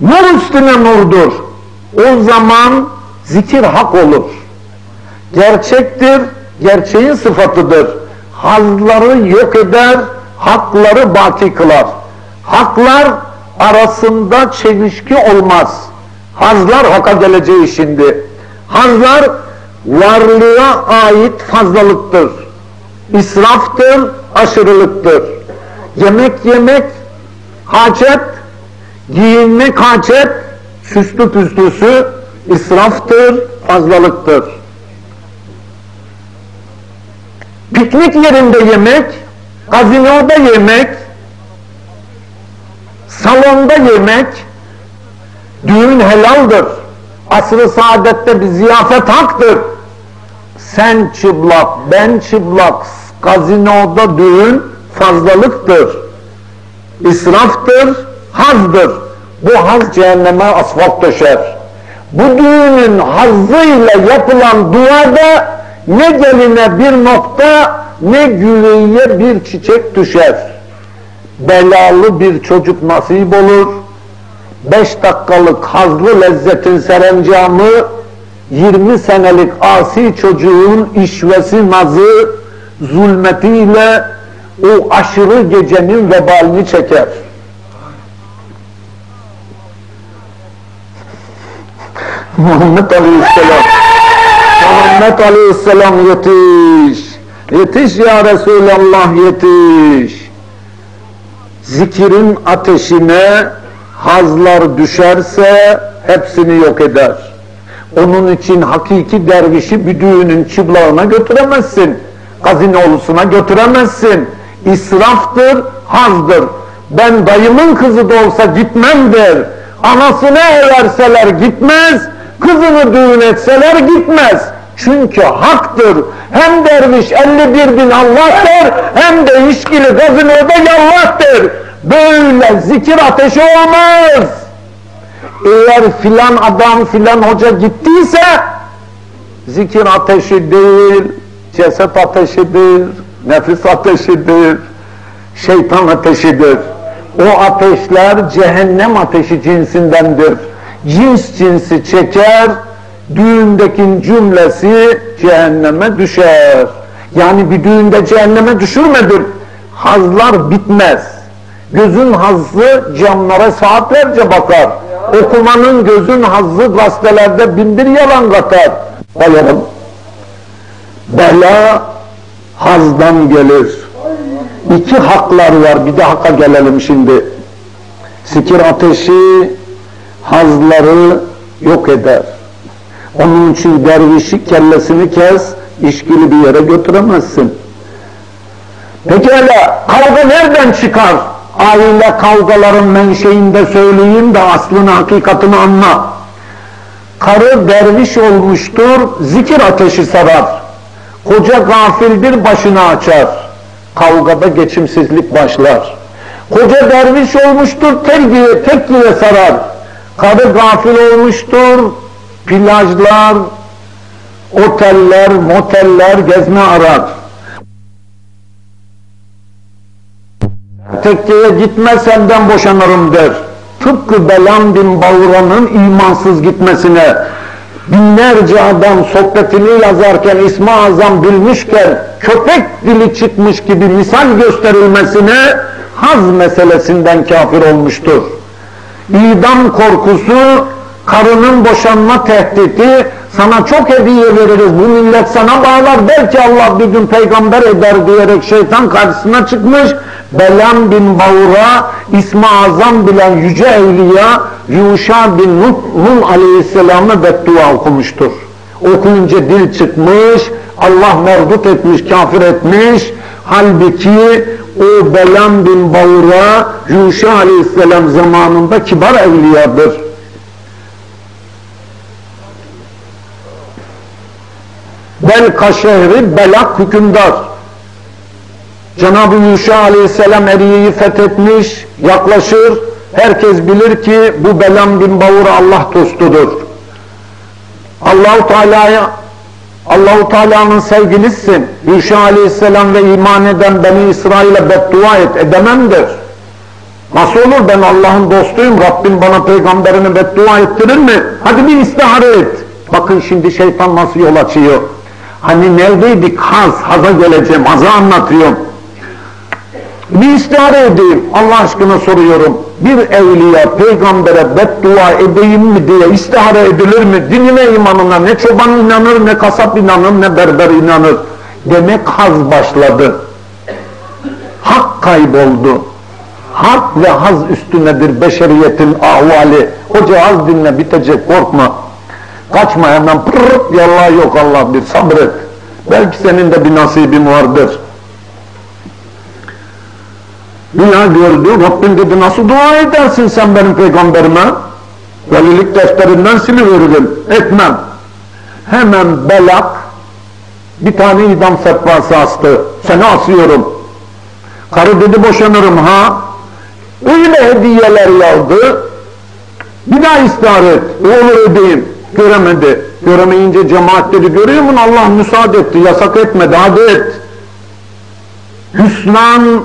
Nur üstüne nurdur. O zaman zikir hak olur. Gerçektir, gerçeğin sıfatıdır. Hazları yok eder, hakları baki kılar. Haklar arasında çelişki olmaz. Hazlar haka geleceği şimdi. Hazlar varlığa ait fazlalıktır. İsraftır, aşırılıktır. Yemek yemek hacet, giyinmek hacet, süslü püslüsü israftır, fazlalıktır. Piknik yerinde yemek, gazinoda yemek, salonda yemek, düğün helaldir. Asr-ı saadette bir ziyafet haktır. Sen çıplak, ben çıplak, gazinoda düğün fazlalıktır. İsraftır, hazdır. Bu haz cehenneme asfalt döşer. Bu düğünün hazzıyla yapılan duada ne geline bir nokta ne güveye bir çiçek düşer. Belalı bir çocuk nasip olur. Beş dakikalık hazlı lezzetin serencamı 20 senelik asi çocuğun işvesi nazı zulmetiyle o aşırı gecenin vebalini çeker. Muhammed Aleyhisselam Muhammed Aleyhisselam yetiş yetiş ya Resulallah yetiş zikirin ateşine hazlar düşerse hepsini yok eder. Onun için hakiki dervişi bir düğünün çıblağına götüremezsin. Gazinoğlusuna götüremezsin. İsraftır, hazdır. Ben dayımın kızı da olsa gitmem der. Anasını everseler gitmez, kızını düğün etseler gitmez. Çünkü haktır. Hem derviş 51 bin Allah der, hem de işkili gazinoda yallah der. Böyle zikir ateşi olmaz. Eğer filan adam filan hoca gittiyse zikir ateşi değil, ceset ateşidir, nefis ateşidir, şeytan ateşidir. O ateşler cehennem ateşi cinsindendir. Cins cinsi çeker, düğündekin cümlesi cehenneme düşer. Yani bir düğünde cehenneme düşürmedir. Hazlar bitmez. Gözün hazzı camlara saatlerce bakar. Okumanın gözün hazzı gazetelerde binbir yalan katar. Bayalım. Bela hazdan gelir. İki haklar var. Bir de hakka gelelim şimdi. Sikir ateşi hazları yok eder. Onun için dervişi kellesini kes, işkili bir yere götüremezsin. Pekala kavga nereden çıkar? Aile kavgaların menşeinde söyleyeyim de aslını hakikatini anla. Karı derviş olmuştur, zikir ateşi sarar. Koca gafildir başını açar. Kavgada geçimsizlik başlar. Koca derviş olmuştur, tergiye, tekkiye sarar. Karı gafil olmuştur, plajlar, oteller, moteller gezme arar. Tekkeye gitme senden boşanırım der. Tıpkı Belam bin Bağıran'ın imansız gitmesine binlerce adam sohbetini yazarken İsmi Azam bilmişken köpek dili çıkmış gibi misal gösterilmesine haz meselesinden kafir olmuştur. İdam korkusu, karının boşanma tehdidi, sana çok hediye veririz, bu millet sana bağlar, belki Allah bir gün peygamber eder diyerek şeytan karşısına çıkmış, Belam bin Bağur'a İsmi Azam bilen yüce evliya Yuşa bin Nun aleyhisselamı beddua okumuştur. Okuyunca dil çıkmış, Allah merdut etmiş, kafir etmiş, halbuki o Belam bin Bağur'a Yuşa aleyhisselam zamanında kibar evliyadır. Belka şehri Belak hükümdar. Cenab-ı Yuşa aleyhisselam Eriye'yi fethetmiş, yaklaşır. Herkes bilir ki bu Belam bin Bavur Allah dostudur. Allahu Teala'ya Allahu Teala'nın sevgilisin. Yuşa aleyhisselam ve iman eden Beni İsrail'e beddua et, edemem der. Nasıl olur ben Allah'ın dostuyum, Rabbim bana peygamberine beddua ettirir mi? Hadi bir istihare et. Bakın şimdi şeytan nasıl yol açıyor. Hani neredeydik? Haz, haza geleceğim, haza anlatıyorum. Bir istihare edeyim, Allah aşkına soruyorum. Bir evliya peygambere beddua edeyim mi diye istihare edilir mi? Dinine imanına ne çoban inanır, ne kasap inanır, ne berber inanır. Demek haz başladı. Hak kayboldu. Hak ve haz üstünedir beşeriyetin ahvali. Hoca az dinle bitecek korkma. Kaçma hemen pırrt yallah yok Allah bir sabret. Belki senin de bir nasibin vardır. Dünya gördü, Rabbim dedi nasıl dua edersin sen benim peygamberime? Velilik defterinden siliveririm, etmem. Hemen belak bir tane idam fetvası astı, seni asıyorum. Karı dedi boşanırım ha. Öyle hediyeler yağdı. Bir daha istihar et, olur edeyim. Göremedi. Göremeyince cemaat dedi, görüyor musun Allah müsaade etti, yasak etmedi, hadi et. Hüsnan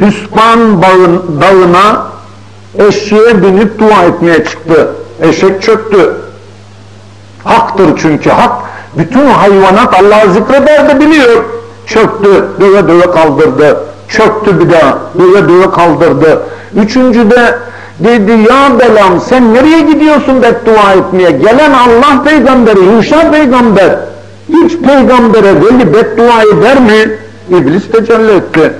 Hüspan bağın, dağına eşeğe binip dua etmeye çıktı. Eşek çöktü. Haktır çünkü hak. Bütün hayvanat Allah'ı zikreder de biliyor. Çöktü, döve döve kaldırdı. Çöktü bir daha, döve döve kaldırdı. Üçüncüde dedi ya belam sen nereye gidiyorsun beddua etmeye? Gelen Allah peygamberi, Yuşa peygamber. Hiç peygambere veli beddua eder mi? İblis tecelli etti.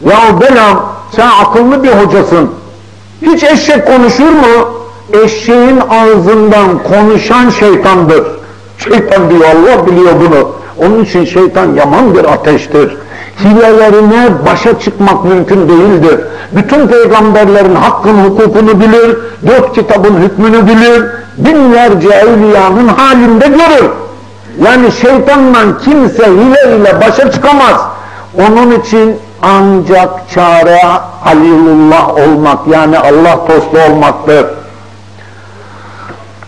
Ya belam sen akıllı bir hocasın. Hiç eşek konuşur mu? Eşeğin ağzından konuşan şeytandır. Şeytan diyor Allah biliyor bunu. Onun için şeytan yaman bir ateştir. Hilelerine başa çıkmak mümkün değildir. Bütün peygamberlerin hakkın hukukunu bilir, dört kitabın hükmünü bilir, binlerce evliyanın halinde görür. Yani şeytanla kimse hile ile başa çıkamaz. Onun için ancak çare Halilullah olmak yani Allah dostu olmaktır.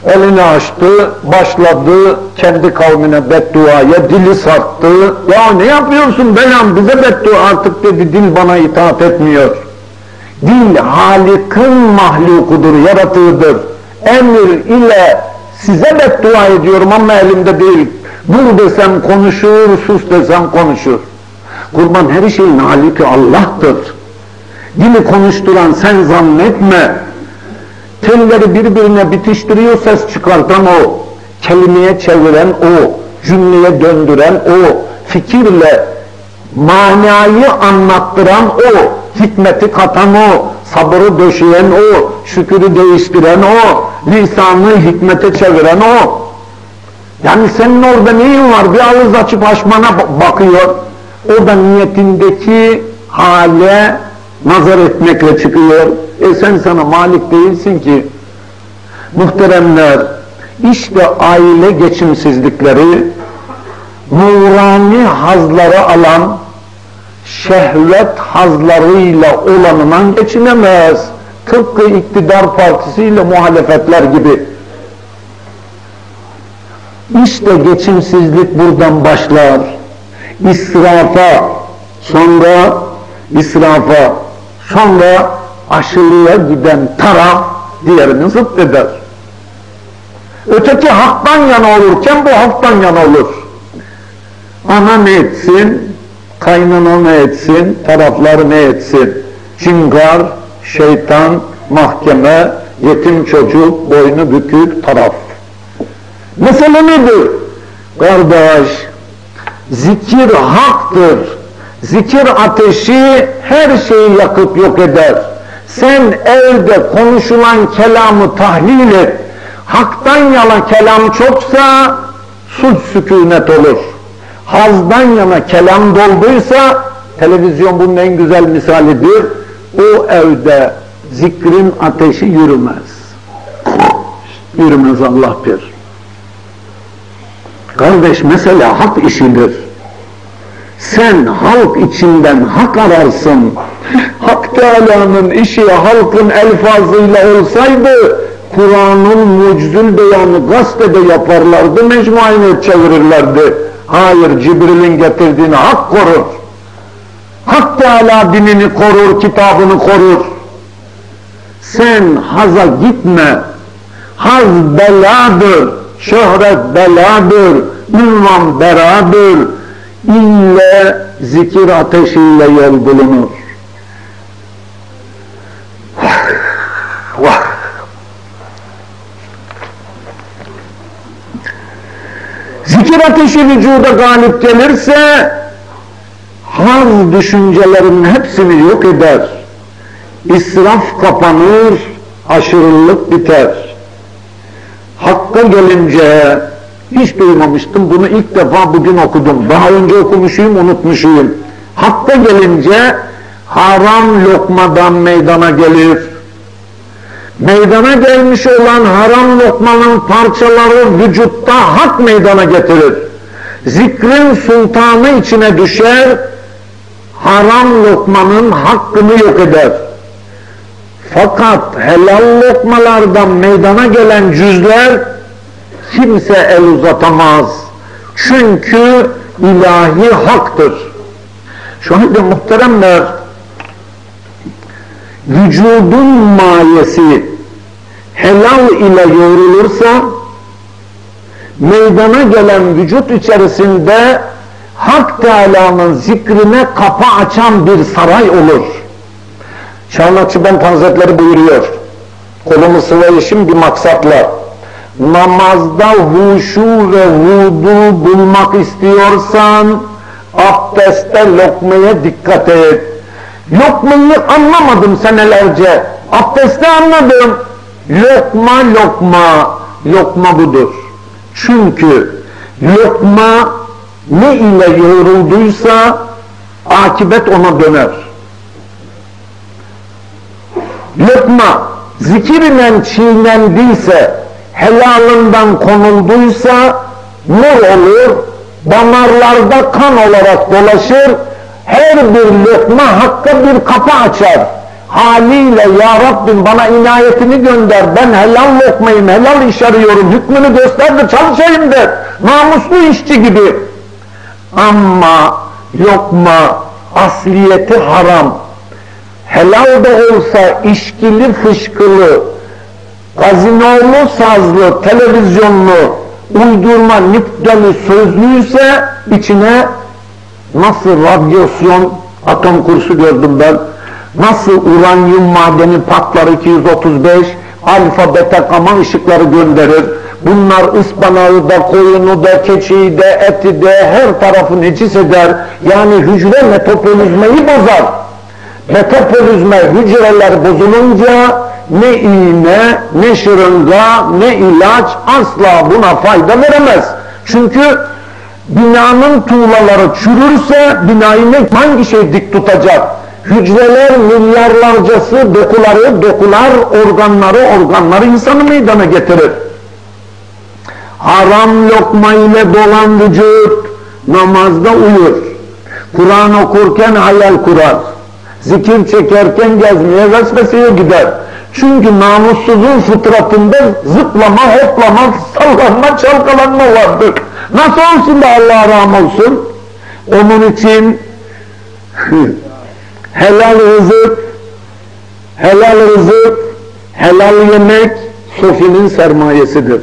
Elini açtı, başladı kendi kavmine bedduaya, dili sarktı. Ya ne yapıyorsun belam bize beddua artık dedi, dil bana itaat etmiyor. Dil Halik'in mahlukudur, yaratığıdır. Emir ile size beddua ediyorum ama elimde değil. Dur desem konuşur, sus desem konuşur. Kurban her şeyin haliki Allah'tır. Dili konuşturan sen zannetme. Telleri birbirine bitiştiriyor, ses çıkartan o. Kelimeye çeviren o. Cümleye döndüren o. Fikirle manayı anlattıran o. Hikmeti katan o. Sabırı döşeyen o. Şükürü değiştiren o. Lisanı hikmete çeviren o. Yani senin orada neyin var? Bir ağız açıp açmana bakıyor o da niyetindeki hale nazar etmekle çıkıyor. E sen sana malik değilsin ki. Muhteremler, işte aile geçimsizlikleri, nurani hazları alan, şehvet hazlarıyla olanından geçinemez. Tıpkı iktidar partisiyle muhalefetler gibi. İşte geçimsizlik buradan başlar israfa, sonra israfa, sonra aşırıya giden taraf diğerini zıt eder. Öteki haktan yana olurken bu haktan yana olur. Ana ne etsin, kaynana ne etsin, taraflar ne etsin? Çingar, şeytan, mahkeme, yetim çocuk, boynu bükük taraf. Mesele nedir? Kardeş, Zikir haktır. Zikir ateşi her şeyi yakıp yok eder. Sen evde konuşulan kelamı tahlil et. Haktan yana kelam çoksa suç sükunet olur. Hazdan yana kelam dolduysa televizyon bunun en güzel misalidir. O evde zikrin ateşi yürümez. Yürümez Allah bir. Kardeş mesela hak işidir. Sen halk içinden hak ararsın. Hak Teala'nın işi halkın elfazıyla olsaydı Kur'an'ın muczül beyanı gazetede yaparlardı, mecmuayını çevirirlerdi. Hayır, Cibril'in getirdiğini hak korur. Hak Teala dinini korur, kitabını korur. Sen haza gitme. Haz beladır, şöhret beladır, ünvan beradır. İlle zikir ateşiyle yol bulunur. Vah, vah. Zikir ateşi vücuda galip gelirse haz düşüncelerin hepsini yok eder. İsraf kapanır, aşırılık biter. Hakka gelince hiç duymamıştım, bunu ilk defa bugün okudum. Daha önce okumuşuyum, unutmuşuyum. Hakka gelince haram lokmadan meydana gelir. Meydana gelmiş olan haram lokmanın parçaları vücutta hak meydana getirir. Zikrin sultanı içine düşer, haram lokmanın hakkını yok eder. Fakat helal lokmalardan meydana gelen cüzler kimse el uzatamaz. Çünkü ilahi haktır. Şu halde muhteremler, vücudun mayesi helal ile yoğrulursa, meydana gelen vücut içerisinde Hak Teala'nın zikrine kapı açan bir saray olur. Çağlaçı Ben Hazretleri buyuruyor. Kolumu sıvayışım bir maksatla. Namazda huşu ve vudu bulmak istiyorsan abdeste lokmaya dikkat et. Lokmayı anlamadım senelerce. Abdeste anladım. Lokma lokma. Lokma budur. Çünkü lokma ne ile yoğrulduysa akibet ona döner. Lokma zikir ile çiğnendiyse, helalından konulduysa nur olur, damarlarda kan olarak dolaşır, her bir lokma hakka bir kapı açar. Haliyle ya Rabbim bana inayetini gönder, ben helal lokmayım, helal iş arıyorum, hükmünü göster de çalışayım der. Namuslu işçi gibi. Ama lokma asliyeti haram. Helal da olsa işkili fışkılı, gazinolu sazlı, televizyonlu, uydurma nükteli sözlüyse içine nasıl radyasyon atom kursu gördüm ben, nasıl uranyum madeni patlar 235, alfa beta gama ışıkları gönderir, Bunlar ıspanağı da, koyunu da, keçiyi de, eti de her tarafı necis eder. Yani hücre metabolizmayı bozar. Metabolizma hücreler bozulunca ne iğne, ne şırınga, ne ilaç asla buna fayda veremez. Çünkü binanın tuğlaları çürürse binayı ne, hangi şey dik tutacak? Hücreler milyarlarcası dokuları, dokular, organları, organları insanı meydana getirir haram lokma ile dolan vücut namazda uyur. Kur'an okurken hayal kurar. Zikir çekerken gezmeye vesveseye gider. Çünkü namussuzun fıtratında zıplama, hoplama, sallanma, çalkalanma vardır. Nasıl olsun da Allah ram olsun? Onun için helal rızık, helal rızık, helal yemek sofinin sermayesidir.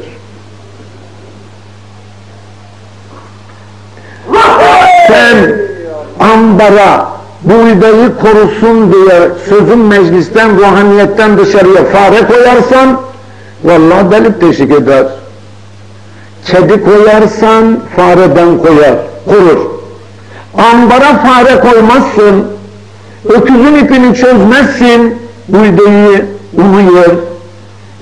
sen ambara buğdayı korusun diye sözün meclisten, ruhaniyetten dışarıya fare koyarsan vallahi delik teşvik eder. Kedi koyarsan fareden koyar, korur. Ambara fare koymazsın, öküzün ipini çözmezsin, buğdayı, unu yer.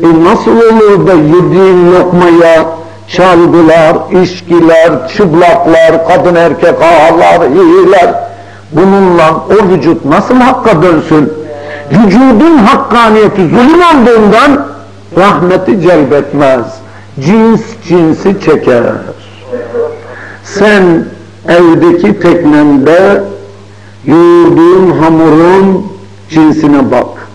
E nasıl olur da yediğin lokmaya çalgılar, işkiler, çıplaklar, kadın erkek ağlar, iyiler. Bununla o vücut nasıl hakka dönsün? Vücudun hakkaniyeti zulüm olduğundan rahmeti celbetmez. Cins cinsi çeker. Sen evdeki teknende yoğurduğun hamurun cinsine bak.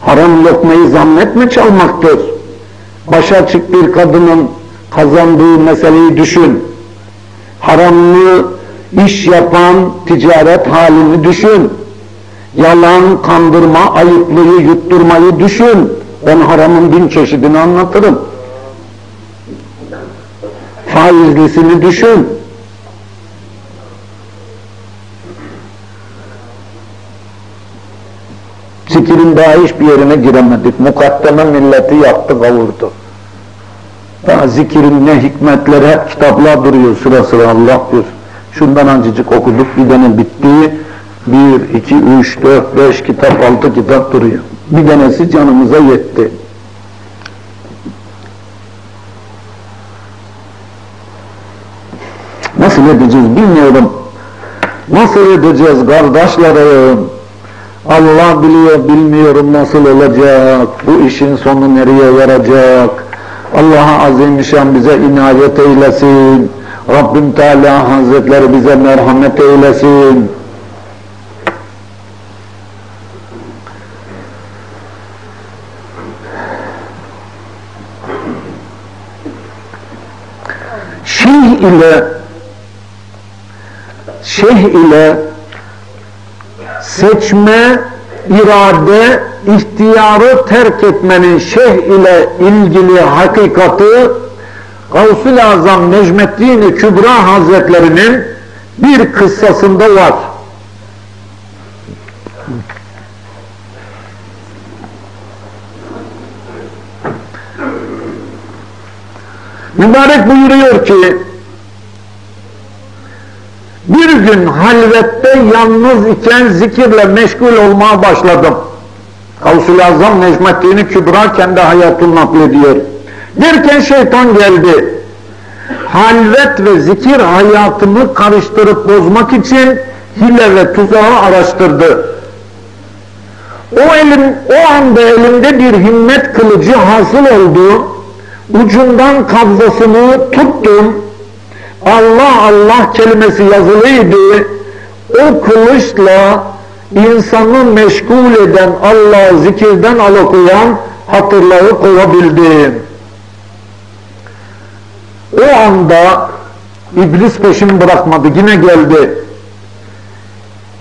Haram lokmayı zannetme çalmaktır başa açık bir kadının kazandığı meseleyi düşün. Haramlı iş yapan ticaret halini düşün. Yalan, kandırma, ayıplıyı yutturmayı düşün. Ben haramın bin çeşidini anlatırım. Faizlisini düşün. Zikirin daha hiçbir yerine giremedik. Mukaddeme milleti yaptı, kavurdu. Daha zikirin ne hikmetleri hep kitaplar duruyor sıra sıra Allah bir. Şundan ancıcık okuduk bir tane bitti. Bir, iki, üç, dört, beş kitap, altı kitap duruyor. Bir tanesi canımıza yetti. Nasıl edeceğiz bilmiyorum. Nasıl edeceğiz kardeşlerim? Allah biliyor, bilmiyorum nasıl olacak. Bu işin sonu nereye varacak? Allah Azimüşşan bize inayet eylesin. Rabbim Teala Hazretleri bize merhamet eylesin. Şeyh ile şeyh ile seçme, irade, ihtiyarı terk etmenin şeyh ile ilgili hakikati Gavsul-i Azam Necmettin Kübra Hazretlerinin bir kıssasında var. Mübarek buyuruyor ki bir gün halvette yalnız iken zikirle meşgul olmaya başladım. Gavsul-i Azam Necmettin Kübra kendi hayatını naklediyor. Derken şeytan geldi. Halvet ve zikir hayatımı karıştırıp bozmak için hile ve tuzağı araştırdı. O elim, o anda elimde bir himmet kılıcı hasıl oldu. Ucundan kabzasını tuttum. Allah Allah kelimesi yazılıydı. O kılıçla insanı meşgul eden Allah zikirden alıkoyan hatırları kovabildim. O anda iblis peşimi bırakmadı. Yine geldi.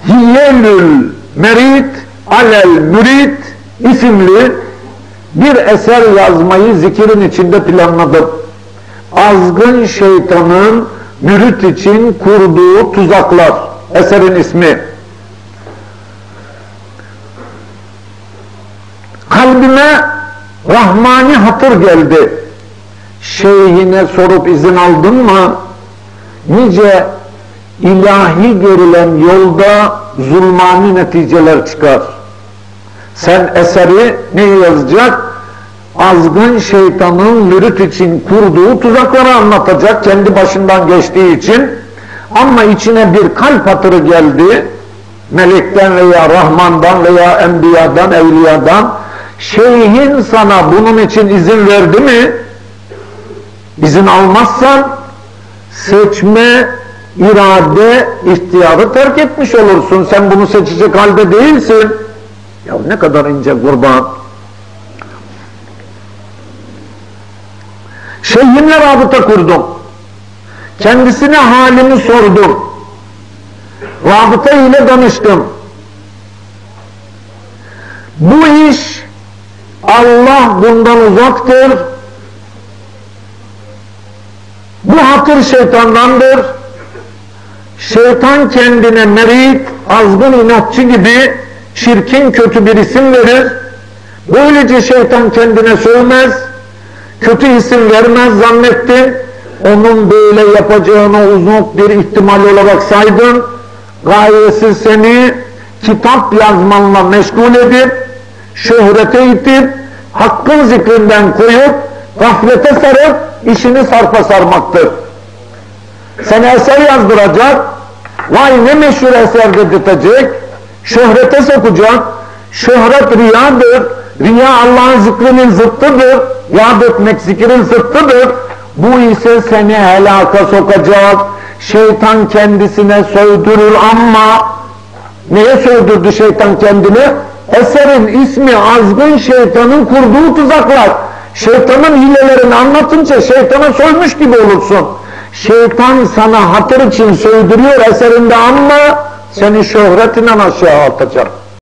Hiyelül Merit Alel Mürit isimli bir eser yazmayı zikirin içinde planladım. Azgın şeytanın mürit için kurduğu tuzaklar. Eserin ismi. Kalbime Rahmani hatır geldi şeyhine sorup izin aldın mı? Nice ilahi görülen yolda zulmani neticeler çıkar. Sen eseri ne yazacak? Azgın şeytanın mürit için kurduğu tuzakları anlatacak kendi başından geçtiği için. Ama içine bir kalp hatırı geldi. Melekten veya Rahman'dan veya Enbiya'dan, Evliya'dan. Şeyhin sana bunun için izin verdi mi? İzin almazsan seçme, irade, ihtiyarı terk etmiş olursun. Sen bunu seçecek halde değilsin. Ya ne kadar ince kurban. Şeyhimle rabıta kurdum. Kendisine halimi sordum. Rabıta ile danıştım. Bu iş Allah bundan uzaktır bu hatır şeytandandır. Şeytan kendine merit, azgın inatçı gibi çirkin kötü bir isim verir. Böylece şeytan kendine sövmez, kötü isim vermez zannettin. Onun böyle yapacağını uzun bir ihtimal olarak saydın. Gayesi seni kitap yazmanla meşgul edip, şöhrete itip, hakkın zikrinden koyup, gaflete sarıp, işini sarpa sarmaktır. Seni eser yazdıracak, vay ne meşhur eser dedirtecek, şöhrete sokacak, şöhret riyadır, riya Allah'ın zikrinin zıttıdır, yad etmek zikrin zıttıdır, bu ise seni helaka sokacak, şeytan kendisine sövdürür ama neye sövdürdü şeytan kendini? Eserin ismi azgın şeytanın kurduğu tuzaklar. Şeytanın hilelerini anlatınca şeytana soymuş gibi olursun. Şeytan sana hatır için söydürüyor eserinde ama seni şöhretinden aşağı atacak.